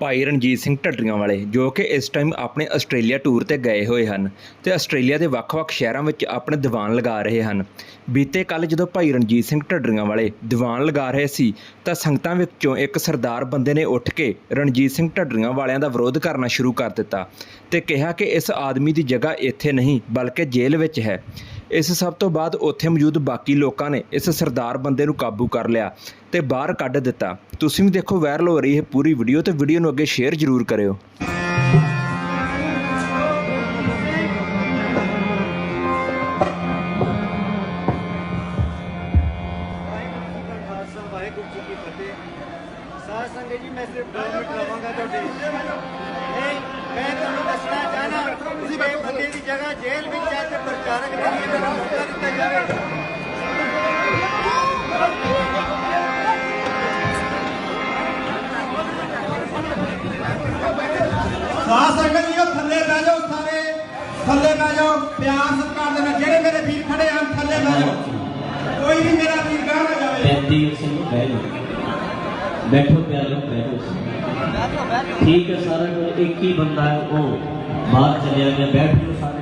ਭਾਈ ਰਣਜੀਤ ਸਿੰਘ ਢੱਡਰੀਆਂ ਵਾਲੇ, ਜੋ ਕਿ ਇਸ ਟਾਈਮ ਆਪਣੇ ਆਸਟ੍ਰੇਲੀਆ ਟੂਰ ਤੇ ਗਏ ਹੋਏ ਹਨ ਤੇ ਆਸਟ੍ਰੇਲੀਆ ਦੇ ਵੱਖ-ਵੱਖ ਸ਼ਹਿਰਾਂ ਵਿੱਚ ਆਪਣੇ ਦੀਵਾਨ ਲਗਾ ਰਹੇ ਹਨ। ਬੀਤੇ ਕੱਲ ਜਦੋਂ ਭਾਈ ਰਣਜੀਤ ਸਿੰਘ ਢੱਡਰੀਆਂ ਵਾਲੇ ਦੀਵਾਨ ਲਗਾ ਰਹੇ ਸੀ, ਤਾਂ ਸੰਗਤਾਂ ਵਿੱਚੋਂ ਇੱਕ ਸਰਦਾਰ ਬੰਦੇ ਨੇ ਉੱਠ ਕੇ ਰਣਜੀਤ ਸਿੰਘ ਢੱਡਰੀਆਂ ਵਾਲਿਆਂ ਦਾ ਵਿਰੋਧ ਕਰਨਾ ਸ਼ੁਰੂ ਕਰ ਦਿੱਤਾ ਤੇ ਕਿਹਾ ਕਿ ਇਸ ਆਦਮੀ ਦੀ ਜਗ੍ਹਾ ਇੱਥੇ ਨਹੀਂ, ਬਲਕਿ ਜੇਲ੍ਹ ਵਿੱਚ ਹੈ। ਇਸ ਸਭ ਤੋਂ ਬਾਅਦ ਉੱਥੇ ਮੌਜੂਦ ਬਾਕੀ ਲੋਕਾਂ ਨੇ ਇਸ ਸਰਦਾਰ ਬੰਦੇ ਨੂੰ ਕਾਬੂ ਕਰ ਲਿਆ ਤੇ ਬਾਹਰ ਕੱਢ ਦਿੱਤਾ। ਤੁਸੀਂ ਵੀ ਦੇਖੋ ਵਾਇਰਲ ਹੋ ਰਹੀ ਹੈ ਪੂਰੀ ਵੀਡੀਓ ਤੇ ਵੀਡੀਓ ਨੂੰ ਅੱਗੇ ਸ਼ੇਅਰ ਜ਼ਰੂਰ ਕਰਿਓ। ਸਾਧ ਸੰਗਤ ਜੀ, ਮੈਂ ਸਿਰਫ 2 ਮਿੰਟ ਲਵਾਂਗਾ ਤੁਹਾਡੇ ਨਹੀਂ ਮੈਂ ਤੁਹਾਨੂੰ ਦੱਸਣਾ ਚਾਹਨਾ ਤੁਸੀਂ ਬੰਦੇ ਦੀ ਜਗ੍ਹਾ ਜੇਲ੍ਹ ਵਿੱਚ ਜਾ ਕੇ ਪ੍ਰਚਾਰਕ ਨਹੀਂ ਹੈ ਮੈਨੂੰ ਮੌਕਾ ਦਿੱਤਾ ਜਾਵੇ ਸਾਧ ਸੰਗਤ ਜੀ ਉਹ ਥੱਲੇ ਬਹਿ ਜਾਓ ਸਾਰੇ ਥੱਲੇ ਬਹਿ ਜਾਓ ਪਿਆਰ ਸਤਿਕਾਰ ਦੇ ਨਾਲ ਜਿਹੜੇ ਮੇਰੇ ਵੀਰ ਖੜੇ ਹਨ ਥੱਲੇ ਬਹਿ ਜਾਓ ਕੋਈ ਵੀ ਮੇਰਾ ਵੀਰ ਗਾਹ ਨਾ ਜਾਵੇ ਬੇਨਤੀ ਉਸ ਨੂੰ ਬਹਿ ਜਾਓ ਬੈਠੋ ਪਿਆਰਿਓ ਬੈਠੋ ਠੀਕ ਹੈ ਸਾਰਾ ਕੁਝ ਇੱਕ ਹੀ ਬੰਦਾ ਹੈ ਉਹ ਬਾਹਰ ਚਲਿਆ ਗਿਆ ਬੈਠ ਜਾਓ ਸਾਰੇ